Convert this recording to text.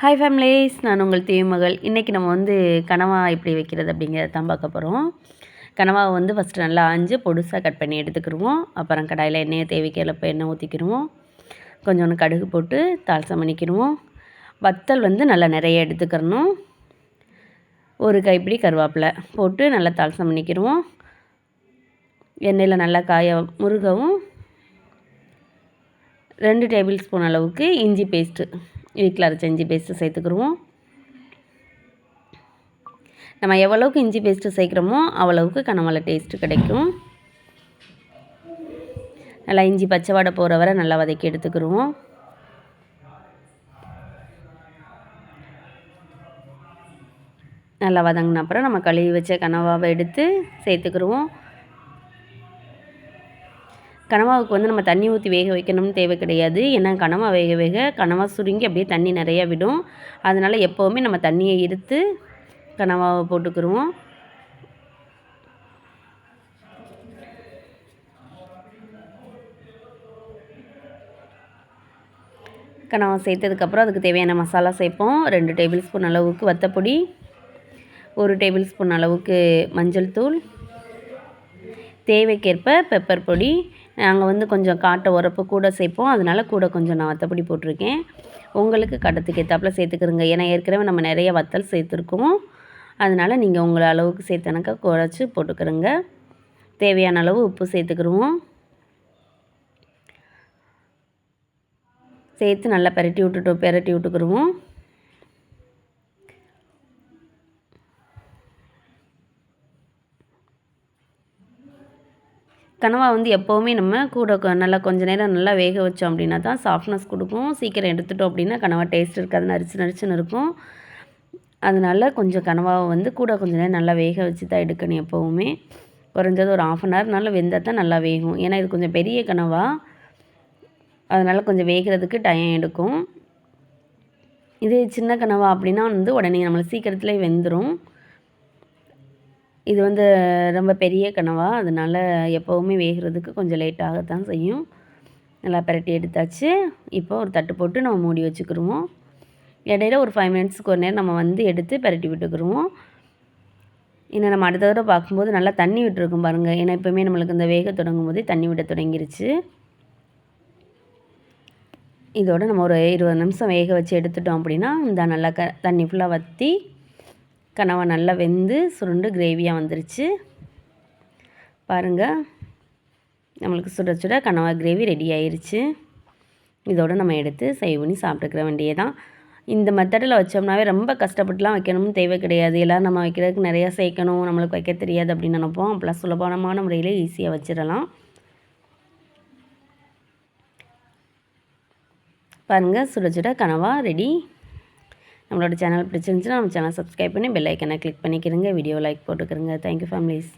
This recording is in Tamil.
ஹாய் ஃபேமிலிஸ் நான் உங்கள் தீமகள். இன்றைக்கி நம்ம வந்து கனவா எப்படி வைக்கிறது அப்படிங்கிறத தான் பார்க்க போகிறோம் கனவாவை வந்து ஃபஸ்ட்டு நல்லா ஆஞ்சு பொடுசாக கட் பண்ணி எடுத்துக்கிடுவோம். அப்புறம் கடாயில் எண்ணெயை தேவைக்கிறப்ப எண்ணெய் ஊற்றிக்கிடுவோம் கொஞ்சோண்டு கடுகு போட்டு தால்சம் பண்ணிக்கிடுவோம். வத்தல் வந்து நல்லா நிறைய எடுத்துக்கிறணும். ஒரு கைப்பிடி கருவேப்பிலை போட்டு நல்லா தால்சம் பண்ணிக்கிடுவோம். எண்ணெயில் நல்லா காய முருகவும். ரெண்டு டேபிள் ஸ்பூன் அளவுக்கு இஞ்சி பேஸ்ட்டு வீட்டில் அரைச்ச இஞ்சி பேஸ்ட்டு சேர்த்துக்குருவோம். நம்ம எவ்வளவுக்கு இஞ்சி பேஸ்ட்டு சேர்க்குறோமோ அவ்வளவுக்கு கனமலை டேஸ்ட்டு கிடைக்கும். நல்லா இஞ்சி பச்சை வாடை போகிற வரை நல்லா வதக்கி எடுத்துக்கிடுவோம் நல்லா வதங்கின அப்புறம் நம்ம கழுவி வச்ச கனவாவை எடுத்து சேர்த்துக்கிடுவோம் கனவாவுக்கு வந்து நம்ம தண்ணி ஊற்றி வேக வைக்கணும்னு தேவை கிடையாது. ஏன்னா கனவா வேக வேக கனவா சுருங்கி அப்படியே தண்ணி நிறையா விடும். அதனால் எப்போவுமே நம்ம தண்ணியை இருத்து கனவாவை போட்டுக்கிடுவோம் கனவா சேர்த்ததுக்கப்புறம் அதுக்கு தேவையான மசாலா சேர்ப்போம். ரெண்டு டேபிள் ஸ்பூன் அளவுக்கு வத்தப்பொடி ஒரு டேபிள் ஸ்பூன் அளவுக்கு மஞ்சள் தூள் தேவைக்கேற்ப பெப்பர் பொடி நாங்கள் வந்து கொஞ்சம் காட்டை உரப்பு கூட சேர்ப்போம். அதனால் கூட கொஞ்சம் நான் வத்தப்பொடி போட்டிருக்கேன். உங்களுக்கு கட்டத்துக்கு ஏற்றாப்பில் சேர்த்துக்கிறோங்க. ஏன்னா ஏற்கனவே நம்ம நிறைய வத்தல் சேர்த்துருக்கோம். அதனால் நீங்கள் உங்களை அளவுக்கு சேர்த்தனக்கா குறைச்சி போட்டுக்கிறோங்க. தேவையான அளவு உப்பு சேர்த்துக்கிடுவோம் சேர்த்து நல்லா பெரட்டி விட்டுட்டு பெரட்டி விட்டுக்கிருவோம். கனவா வந்து எப்போவுமே நம்ம கூட நல்லா கொஞ்சம் நேரம் நல்லா வேக வச்சோம் அப்படின்னா தான் சாஃப்ட்னஸ் கொடுக்கும். சீக்கிரம் எடுத்துட்டோம் அப்படின்னா கனவா டேஸ்ட் இருக்காது நரிச்சு நரிச்சுன்னு இருக்கும். அதனால் கொஞ்சம் கனவாவை வந்து கூட கொஞ்சம் நேரம் நல்லா வேக வச்சு தான் எடுக்கணும் எப்போவுமே. குறைஞ்சது ஒரு ஆஃப் அன் ஹவர் நல்லா வெந்தால் தான் நல்லா வேகும். ஏன்னா இது கொஞ்சம் பெரிய கனவா. அதனால் கொஞ்சம் வேகிறதுக்கு டைம் எடுக்கும். இதே சின்ன கனவா அப்படின்னா வந்து உடனே நம்மளை சீக்கிரத்துலேயே வெந்துடும் இது வந்து ரொம்ப பெரிய கனவா. அதனால் எப்போவுமே வேகிறதுக்கு கொஞ்சம் லேட்டாகத்தான் செய்யும். நல்லா பரட்டி எடுத்தாச்சு. இப்போ ஒரு தட்டு போட்டு நம்ம மூடி வச்சுக்கிடுவோம் இடையில ஒரு ஃபைவ் மினிட்ஸ்க்கு ஒரு நேரம் நம்ம வந்து எடுத்து பரட்டி விட்டுக்கிடுவோம் இன்னும் நம்ம அடுத்த தடவை பார்க்கும்போது நல்லா தண்ணி விட்டுருக்கும் பாருங்கள் ஏன்னா எப்போவுமே நம்மளுக்கு இந்த வேக தொடங்கும் போதே தண்ணி விட தொடங்கிருச்சு. இதோடு நம்ம ஒரு இருபது நிமிஷம் வேக வச்சு எடுத்துட்டோம் அப்படின்னா இந்த நல்லா க தண்ணி ஃபுல்லாக வற்றி கனவா நல்லா வெந்து சுருண்டு கிரேவியாக வந்துருச்சு. பாருங்கள் நம்மளுக்கு சுட சுட கனவா கிரேவி ரெடி ஆயிடுச்சு இதோடு நம்ம எடுத்து சேவ் பண்ணி சாப்பிட்டுக்கிற வேண்டியே தான் இந்த மெத்தடில் வச்சோம்னாவே ரொம்ப கஷ்டப்பட்டுலாம் வைக்கணும்னு தேவை கிடையாது. எல்லோரும் நம்ம வைக்கிறதுக்கு நிறையா சேர்க்கணும். நம்மளுக்கு வைக்க தெரியாது அப்படின்னு நினைப்போம். அப்போலாம் சுலபமான முறையில் ஈஸியாக வச்சிடலாம். பாருங்கள் சுட சுட கனவா ரெடி நம்மளோட சேனல் பிடிச்சிருந்துச்சுன்னா நம்ம சேனல் சப்ஸ்கிரைப் பண்ணி பெல் ஐக்கனை கிளிக் பண்ணிக்கிறங்க வீடியோ லைக் போட்டுக்கிறங்க தேங்க்யூ ஃபேமிலிஸ்